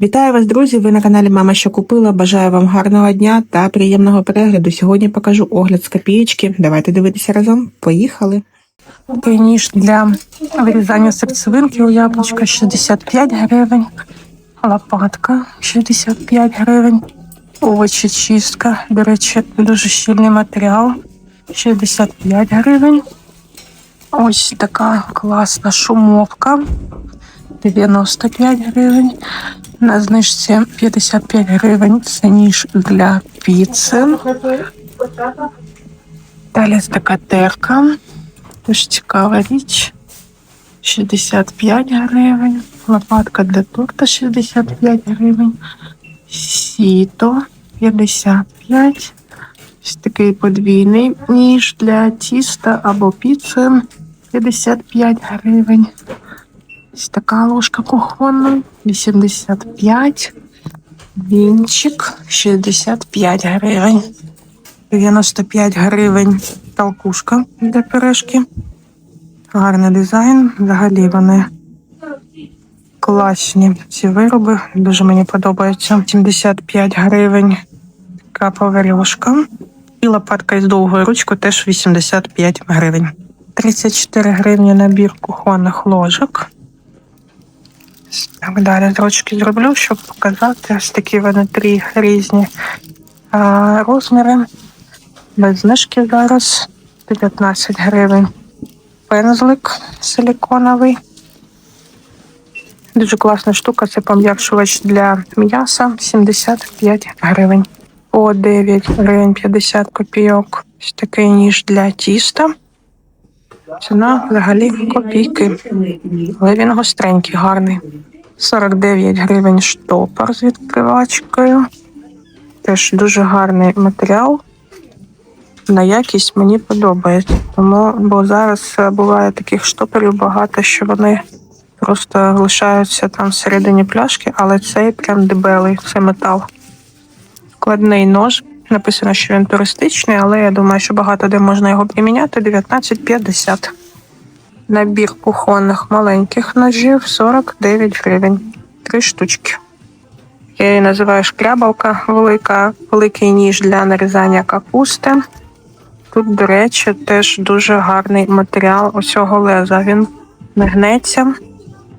Вітаю вас, друзі! Ви на каналі Мама що купила. Бажаю вам гарного дня та приємного перегляду. Сьогодні покажу огляд з копієчки. Давайте дивитися разом. Поїхали! Такий ніж для вирізання серцевинки у яблучка 65 гривень, лопатка 65 гривень, овочі чистка, до речі, дуже щільний матеріал 65 гривень. Ось така класна шумовка 95 гривень. На знижці 55 гривень. Це ніж для піци. Далі така терка. Дуже цікава річ. 65 гривень. Лопатка для торта 65 гривень. Сіто 55. Ось такий подвійний ніж для тіста або піци 55 гривень. Ось така ложка кухонна 85. Вінчик 65 гривень. 95 гривень толкушка для пиріжки. Гарний дизайн. Взагалі вони класні ці вироби. Дуже мені подобаються. 75 гривень така поварюшка. І лопатка із довгою ручкою теж 85 гривень. 34 гривні набір кухонних ложок. Так, далі трошки зроблю, щоб показати. Ось такі вони три різні а, розміри. Без знижки зараз 19 гривень. Пензлик силіконовий. Дуже класна штука, це пом'якшувач для м'яса 75 гривень. По 9 гривень 50 копійок. Ось такий ніж для тіста. Ціна взагалі копійки. Але він гостренький, гарний. 49 гривень штопор з відкривачкою. Теж дуже гарний матеріал на якість мені подобається. Тому, бо зараз е, буває таких штопорів багато, що вони просто лишаються там всередині пляшки, але цей прям дебелий, це метал. Складний нож. Написано, що він туристичний, але я думаю, що багато де можна його приміняти. 19,50. Набір кухонних маленьких ножів 49 гривень. Три штучки. Я її називаю шкрябалка велика, великий ніж для нарізання капусти. Тут, до речі, теж дуже гарний матеріал усього леза. Він не гнеться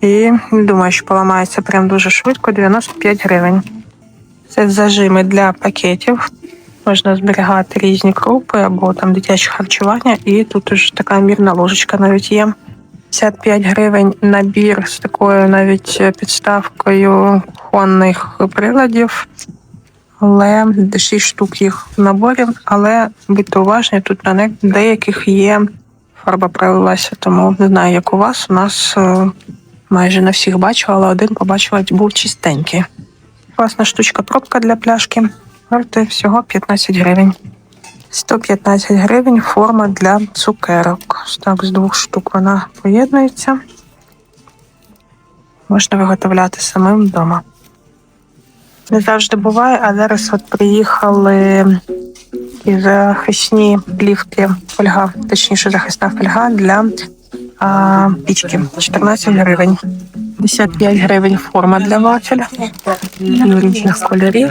і думаю, що поламається прям дуже швидко 95 гривень. Це зажими для пакетів. Можна зберігати різні крупи або там дитяче харчування, і тут уже така мірна ложечка навіть є. 55 гривень набір з такою навіть підставкою кухонних приладів але 6 штук їх в наборі, але будьте уважні, тут на деяких є фарба пролилася, тому не знаю, як у вас. У нас е, майже на всіх бачила, але один побачила, був чистенький. Класна штучка пробка для пляшки. Вартує всього 15 гривень. 115 гривень форма для цукерок. Так, з двох штук вона поєднується. Можна виготовляти самим вдома. Не завжди буває, а зараз от приїхали захисні плівки фольга, точніше захисна фольга для а, пічки. 14 гривень. 55 гривень форма для вафеля різних кольорів.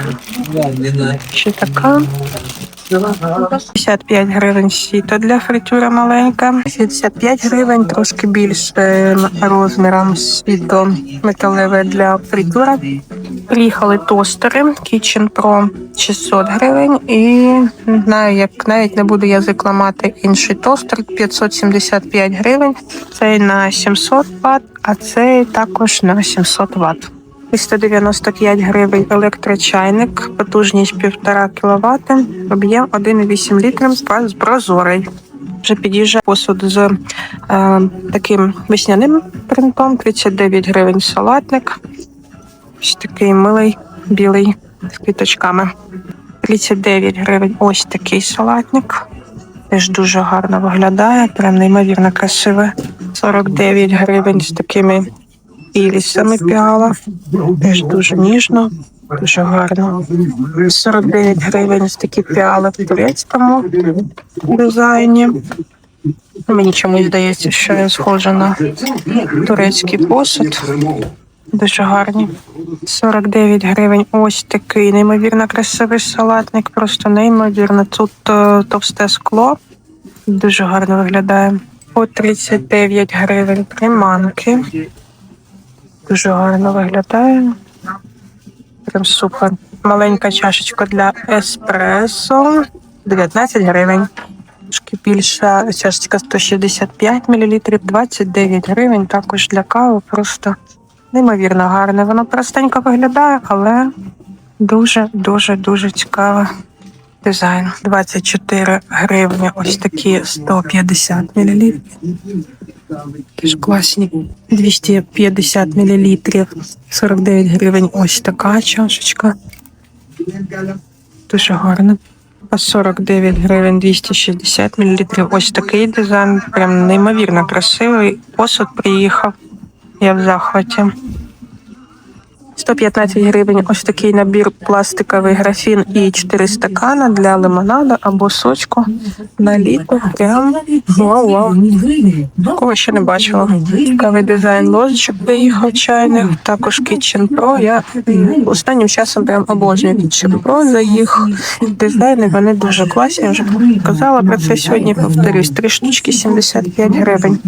Ще така. 55 гривень сіто для фритюра маленька. 65 гривень, трошки більше розміром сіто металеве для фритюра. Приїхали тостери Kitchen Pro 600 гривень і знаю, як навіть не буду язик ламати інший тостер 575 гривень. Цей на 700 Вт, а цей також на 700 Вт. 395 гривень електрочайник, потужність 1,5 кВт, об'єм 1,8 літрів, прозорий. Вже під'їжджає посуд з е, таким весняним принтом, 39 гривень салатник. Ось такий милий білий з квіточками. 39 гривень ось такий салатник. Теж дуже гарно виглядає, прям неймовірно красиве. 49 гривень з такими ірісами піала. Теж дуже ніжно, дуже гарно. 49 гривень з такі піали в турецькому дизайні. Мені чомусь здається, що він схожий на турецький посуд. Дуже гарні. 49 гривень. Ось такий неймовірно красивий салатник. Просто неймовірно. Тут е, товсте скло. Дуже гарно виглядає. По 39 гривень приманки. Дуже гарно виглядає. Прям супер. Маленька чашечка для еспресо. 19 гривень. Трошки більша чашечка 165 мл, 29 гривень. Також для кави. Просто неймовірно гарне. Воно простенько виглядає, але дуже, дуже, дуже цікаве. Дизайн 24 гривні. Ось такі 150 мл. Теж класні 250 мл. 49 гривень. Ось така чашечка. Дуже гарна. По 49 гривень 260 мл. Ось такий дизайн. Прям неймовірно красивий. Посуд приїхав. Я в захваті. 115 гривень ось такий набір пластиковий графін і 4 стакана для лимонаду або сочку на літо. Прям вау, вау. Такого ще не бачила. Цікавий дизайн ложечок приїхав чайних, також Kitchen Pro. Я останнім часом прям обожнюю Kitchen Pro за їх дизайни. Вони дуже класні. Я вже казала про це сьогодні. Повторюсь, три штучки 75 гривень.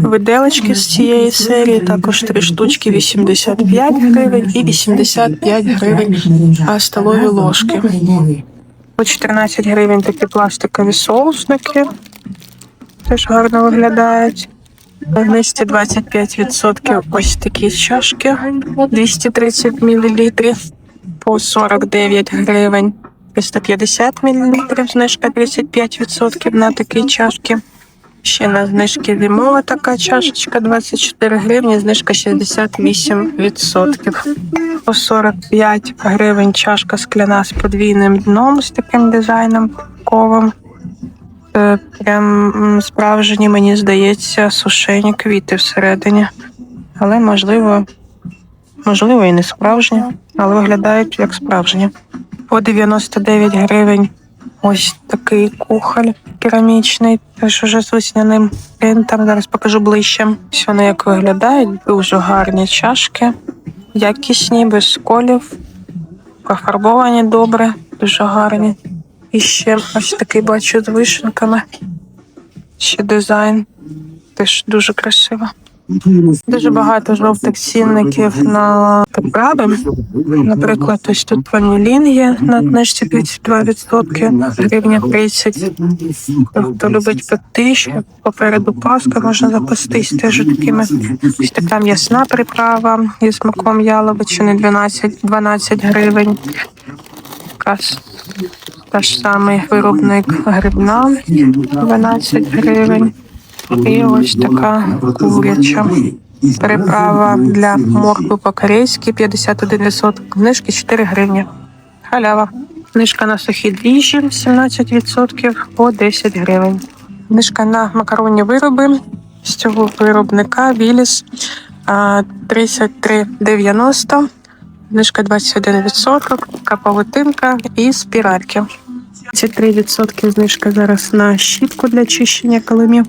Виделочки з цієї серії також три штучки 85 гривень і 85 гривень столові ложки. По 14 гривень такі пластикові соусники. Теж гарно виглядають. На знижці 25% ось такі чашки 230 мл по 49 гривень. 350 мл, знижка 35% на такі чашки. Ще на знижки лімова така чашечка 24 гривні, знижка 68%. По 45 гривень чашка скляна з подвійним дном з таким дизайном ковим. Прям м, справжні, мені здається, сушені квіти всередині. Але можливо, можливо, і не справжні, але виглядають як справжні. По 99 гривень ось такий кухоль керамічний, теж уже з весняним принтом. Зараз покажу ближче. Ось вони як виглядають. Дуже гарні чашки, якісні, без колів, пофарбовані добре, дуже гарні. І ще ось такий бачу з вишенками. Ще дизайн. Теж дуже красиво. Дуже багато жовтих цінників на приправи. Наприклад, ось тут ванілін є на знижці 32%, гривня 30. Хто любить ще попереду паска можна запастись теж такими. Ось така м'ясна приправа зі смаком яловичини 12, 12 гривень. Ж- та ж самий виробник грибна 12 гривень. І ось така куряча. Приправа для моркви по-корейськи 51%, книжки 4 гривні. Халява. Книжка на сухі дріжджі 17% по 10 гривень. Книжка на макаронні вироби з цього виробника Віліс 33,90. Книжка 21%, капавутинка і спіральки. 33% знижка зараз на щітку для чищення килимів.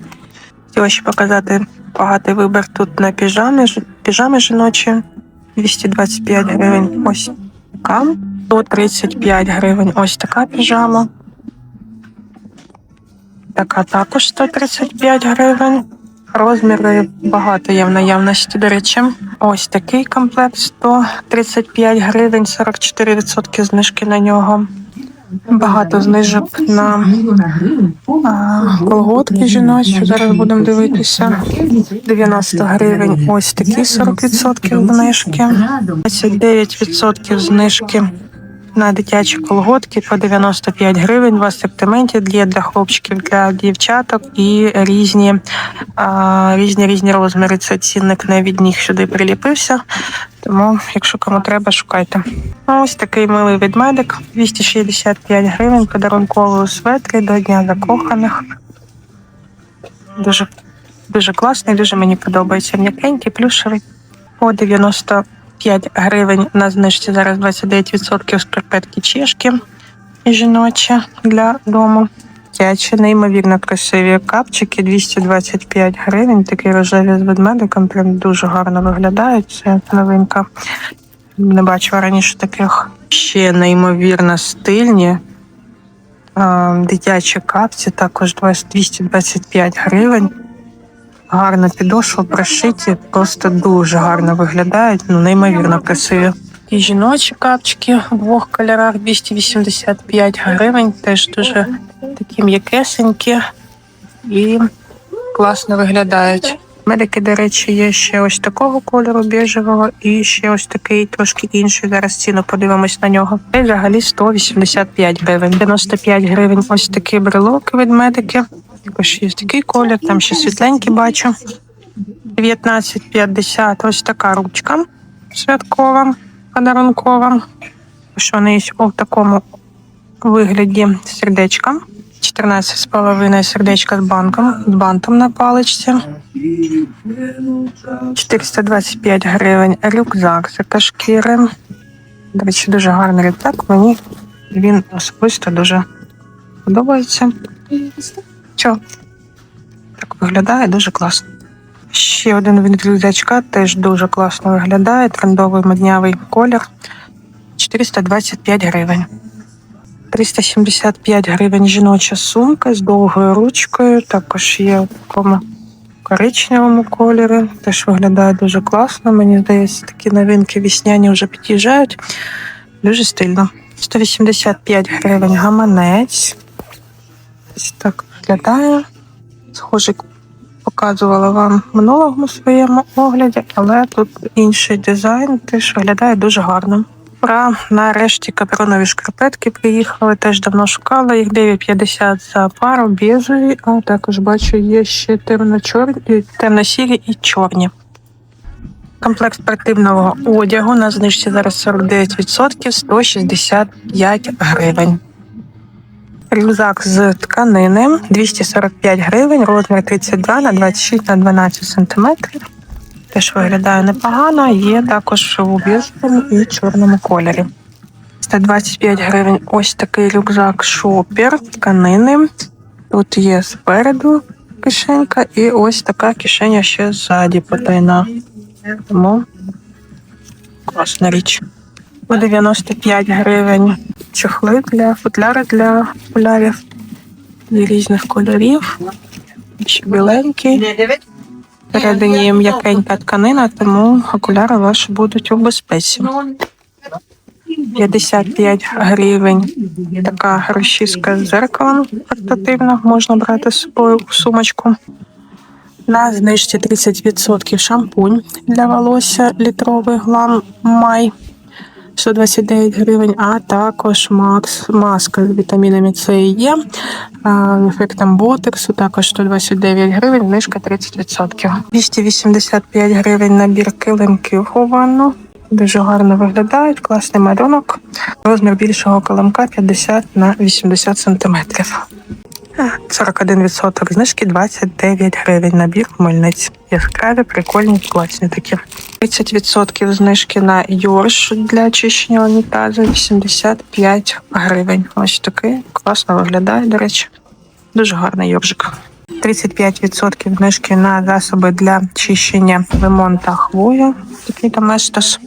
Хотіла ще показати багатий вибір тут на піжами, піжами жіночі. 225 гривень. Ось така. 135 гривень. Ось така піжама. Така також 135 гривень. Розміри багато є в наявності, до речі. Ось такий комплект 135 гривень, 44% знижки на нього. Багато знижок на колготки жіночі. Зараз будемо дивитися. 90 гривень. Ось такі 40% знижки. 29% знижки на дитячі колготки по 95 гривень в асортименті для, для хлопчиків, для дівчаток і різні, а, різні різні розміри. Це цінник не від них сюди приліпився. Тому, якщо кому треба, шукайте. Ось такий милий ведмедик, 265 гривень, подарунковий у светрі до Дня закоханих. Дуже, дуже класний, дуже мені подобається. М'якенький, плюшевий. По 95 гривень на знижці зараз 29% скарпетки чешки жіночі для дому. дитячі, неймовірно красиві капчики, 225 гривень. Такі рожеві з ведмедиком, прям дуже гарно виглядають. Це новинка. Не бачила раніше таких. Ще неймовірно стильні. Дитячі капці також 225 гривень. Гарна підошва, прошиті, просто дуже гарно виглядають, ну неймовірно красиві. І жіночі капчики в двох кольорах 285 гривень, теж дуже такі м'якесенькі і класно виглядають. Медики, до речі, є ще ось такого кольору біжевого і ще ось такий трошки інший. Зараз ціну подивимось на нього. Це взагалі 185 гривень. 95 гривень ось такі брелоки від медики. Також є такий колір, там ще світленький бачу. 19,50 ось така ручка святкова, подарункова. Що вони є у такому вигляді сердечка. 14,5 сердечка з банком, з бантом на паличці. 425 гривень рюкзак з екошкіри. До речі, дуже гарний рюкзак. Мені він особисто дуже подобається. Чо? Так виглядає дуже класно. Ще один від рюкзачка теж дуже класно виглядає. Трендовий моднявий колір. 425 гривень. 375 гривень жіноча сумка з довгою ручкою. Також є в такому коричневому кольорі. Теж виглядає дуже класно. Мені здається, такі новинки вісняні вже під'їжджають. Дуже стильно. 185 гривень гаманець. Ось так виглядає. Схоже, показувала вам в минулому своєму огляді, але тут інший дизайн теж виглядає дуже гарно. Ура! Нарешті капронові шкарпетки приїхали. Теж давно шукала їх 9,50 за пару, біжеві, а також бачу, є ще темно-чорні, темно-сірі і чорні. Комплект спортивного одягу на знижці зараз 49%, 165 гривень. Рюкзак з тканини 245 гривень, розмір 32 на 26 на 12 сантиметрів. Теж виглядає непогано. Є також у білому і чорному кольорі. 125 гривень. Ось такий рюкзак шопер тканини. Тут є спереду кишенька, і ось така кишеня ще ззаді потайна. Тому класна річ. По 95 гривень чохли для футляри для окулярів є різних кольорів. Ще біленький. Всередині м'якенька тканина, тому окуляри ваші будуть у безпеці. 55 гривень. Така розчіска з зеркалом портативна, можна брати з собою в сумочку. На знижці 30% шампунь для волосся літровий глам май 129 гривень, а також Макс маска з вітамінами С і Е, ефектом ботексу, також 129 гривень, знижка 30%. 285 гривень набір килимків у ванну. Дуже гарно виглядають, класний малюнок. Розмір більшого килимка 50 на 80 сантиметрів. 41% знижки 29 гривень. Набір хмельниць. Яскраві, прикольні, класні такі. 30% знижки на Йорш для очищення унітазу 85 гривень. Ось такий класно виглядає, до речі. Дуже гарний йоржик. 35% знижки на засоби для чищення лимон та хвою. Такий доместос.